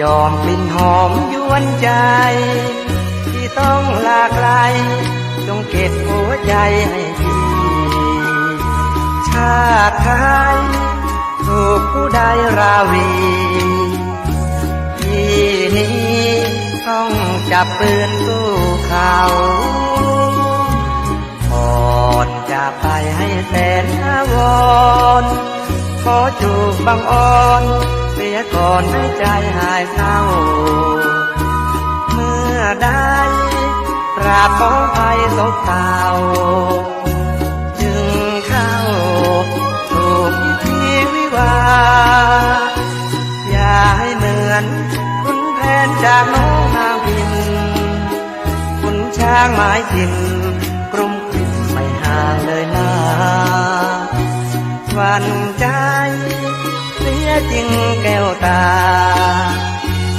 ยอมกลิ่นหอมยวนใจ ที่ต้องลาไกลจงเก็บหัวใจให้ดี ชาติไทยถูกผู้ใดราวีที่นี้ต้องจับปืนสู้เขาก่อนจะไปให้แสนวรณ์ขอจูบบางอ่อน เสียก่อนให้ใจหายเศร้า เมื่อได้กราบขอภัยตกเต่าจึงเข้าถูกพิธีวิวา อย่าให้เหมือนคุณแผนจากน้องนางพิน คุณช้างไม้ทินกรุมกลิ่นไม่ห่างเลยนะวันใจ จริงแก้วตา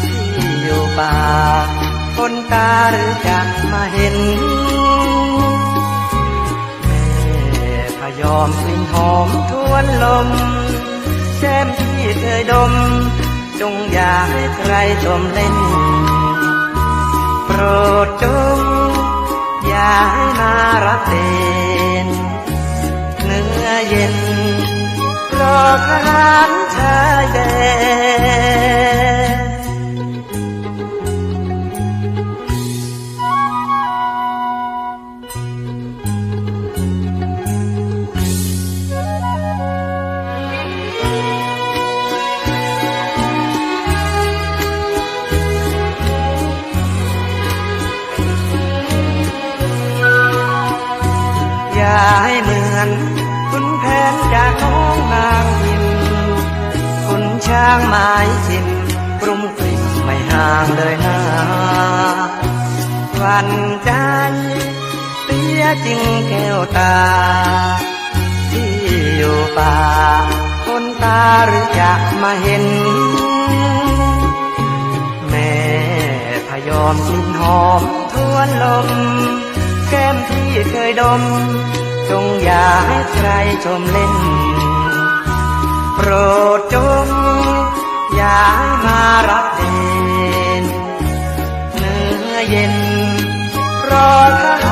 ที่อยู่ป่า คนตาหรือจะมาเห็นแม่พยอมกลิ่นหอมทวนลมแก้มที่เคยดม จงอย่าให้ใครชมเล่น โปรดจง อย่าให้มารับเด่นเนื้อเย็นรอทหารชายแดน อย่าให้เหมือนคุณแผนจากน้องนางพินคุณช้างไม้ชินกรุมกลิ่ไม่ห่างเลยนะหวันใจเสียจริงแก้วตา ที่อยู่ป่า คนตาหรือจะมาเห็น แม่พยอมกลิ่นหอมทวนลม แก้มที่เคยดม จงอย่าให้ใครชมเล่น โปรดจง เด่นเนื้อเย็นรอทห